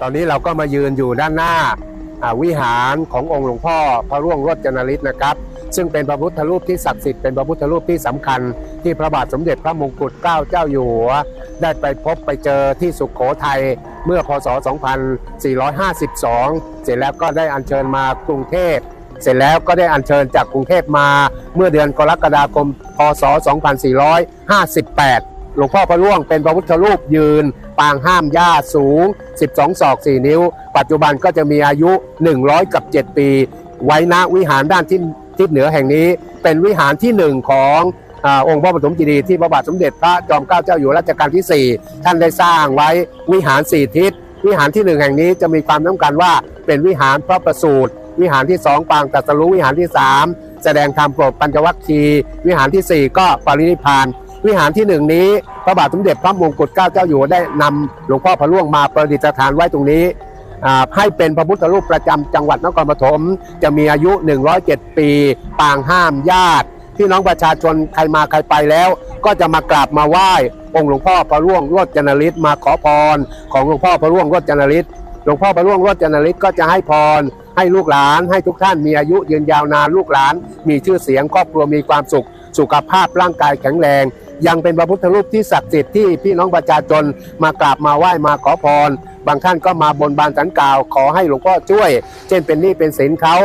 ตอนนี้เราก็มายืนอยู่ด้านหน้าวิหารขององค์หลวงพ่อพระร่วงรจนฤทธิ์นะครับ ซึ่งเป็นพระพุทธรูปที่ศักดิ์สิทธิ์เป็นพระพุทธรูปที่สำคัญ ที่พระบาทสมเด็จพระมงกุฎเกล้าเจ้าอยู่หัว ได้ไปพบไปเจอที่สุขโขทัยเมื่อพศ 2452 เสร็จแล้วก็ได้อัญเชิญมากรุงเทพเสร็จแล้วก็ได้อัญเชิญจากกรุงเทพมาเมื่อเดือนกรกฎาคม พศ 2458 หลวงพ่อพระร่วงเป็นพระพุทธรูปยืน ปางห้ามหญ้าสูง 12 ศอก 4 นิ้ว ปัจจุบันก็จะมีอายุ 100 กับ 7 ปี ไว้ณวิหารด้านทิศทิศเหนือแห่งนี้เป็นวิหารที่หนึ่งขององค์พระปฐมเจดีย์ที่พระบาทสมเด็จพระจอมเกล้าเจ้าอยู่รัชกาลที่ 4 ท่านได้สร้างไว้วิหารสี่ทิศ วิหารที่หนึ่งแห่งนี้จะมีความสำคัญว่าเป็นวิหารพระประสูติวิหารที่สองปางตรัสรู้วิหารที่สามแสดงธรรมโปรดปัญจวัคคีย์วิหารที่สี่ก็ปรินิพาน วิหารที่หนึ่งนี้พระบาทสมเด็จพระมงกุฎเกล้าเจ้าอยู่หัวได้นำหลวงพ่อพระร่วงมาประดิษฐานไว้ตรงนี้ให้เป็นพระพุทธรูปประจำจังหวัดนครปฐมจะมีอายุ 107 ปี ปางห้ามญาติพี่น้องประชาชนใครมาใครไปแล้ว ก็จะมากราบมาไหว้องค์หลวงพ่อพระร่วงโรจนทธิ์มาขอพร ของหลวงพ่อพระร่วงโรจนทธิ์หลวงพ่อพระร่วงโรจนทธิ์ก็จะให้พร ให้ลูกหลาน ให้ทุกท่านมีอายุยืนยาวนานลูกหลาน มีชื่อเสียงครอบครัวมีความสุข สุขภาพร่างกายแข็งแรง ยังเป็นพระพุทธรูปที่ศักดิ์สิทธิ์ที่พี่น้องประชาชนมากราบมาไหว้มาขอพร บางท่านก็มาบนบานสันกล่าวขอให้หลวงพ่อช่วย เช่นเป็นหนี้เป็นสินเขา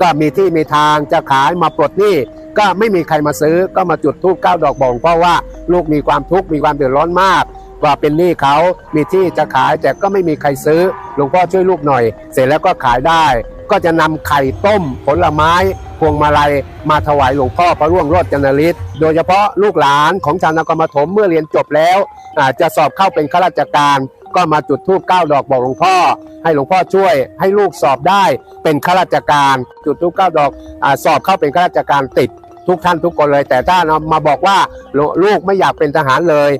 ก็มีที่มีทางจะขายมาปลดหนี้ก็ไม่มีใครมาซื้อก็มาจุดธูปเก้าดอกบ่งเพราะว่าลูกมีความทุกข์มีความเดือดร้อนมากว่าเป็นหนี้เขามีที่จะขายแต่ก็ไม่มีใครซื้อหลวงพ่อช่วยลูกหน่อย เสร็จแล้วก็ขายได้ ก็จะนำไข่ต้มผลไม้ พวงมาลัยมาถวายหลวงพ่อพระร่วงโรจนฤทธิ์โดยเฉพาะลูกหลานของชาวนครปฐมเมื่อเรียนจบแล้วอาจจะสอบเข้าเป็นข้าราชการก็มาจุดธูปเก้าดอกบอกหลวงพ่อ ให้หลวงพ่อช่วย ให้ลูกสอบได้เป็นข้าราชการ จุดธูปเก้าดอกอสอบเข้าเป็นข้าราชการติด ทุกท่านทุกคนเลย แต่ถ้ามาบอกว่าลลูกไม่อยากเป็นทหารเลย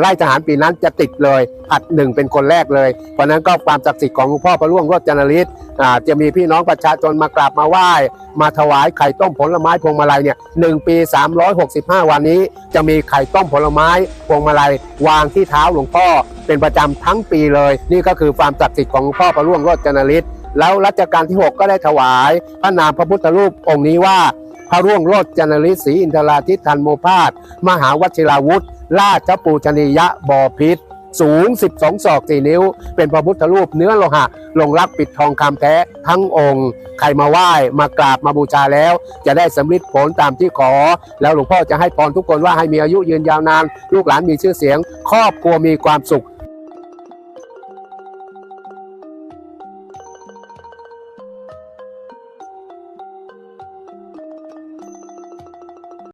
ไล่ทหารปีนั้นจะติดเลยผัดหนึ่งเป็นคนแรกเลยเพราะนั้นก็ความศักดิ์สิทธิ์ของหลวงพ่อพระร่วงโรจนทธิ์อ่าจะมีพี่น้องประชาชนมากราบมาไหว้มาถวายไข่ต้มผลไม้พวงมาลัยเนี่ยหนึ่งปี 365 วันนี้ จะมีไข่ต้มผลไม้พวงมาลัยวางที่เท้าหลวงพ่อเป็นประจำทั้งปีเลย นี่ก็คือความศักดิ์สิทธิ์ของหลวงพ่อพระร่วงโรจนฤทธิ์แล้วรัชกาลที่ 6 ก็ได้ถวายพระนามพระพุทธรูปองค์นี้ว่า พระร่วงโรจนฤทธิ์ศรีอินทราทิทันโมพาสมหาวชิราวุธ ราชปูชนียะบอพิษสูง 12 ศอก 4 นิ้ว เป็นพระพุทธรูปเนื้อโลหะ ลงรักปิดทองคำแท้ทั้งองค์ ใครมาไหว้ มากราบมาบูชาแล้ว จะได้สำลิดผลตามที่ขอ แล้วหลวงพ่อจะให้พรทุกคนว่าให้มีอายุยืนยาวนาน ลูกหลานมีชื่อเสียง ครอบครัวมีความสุข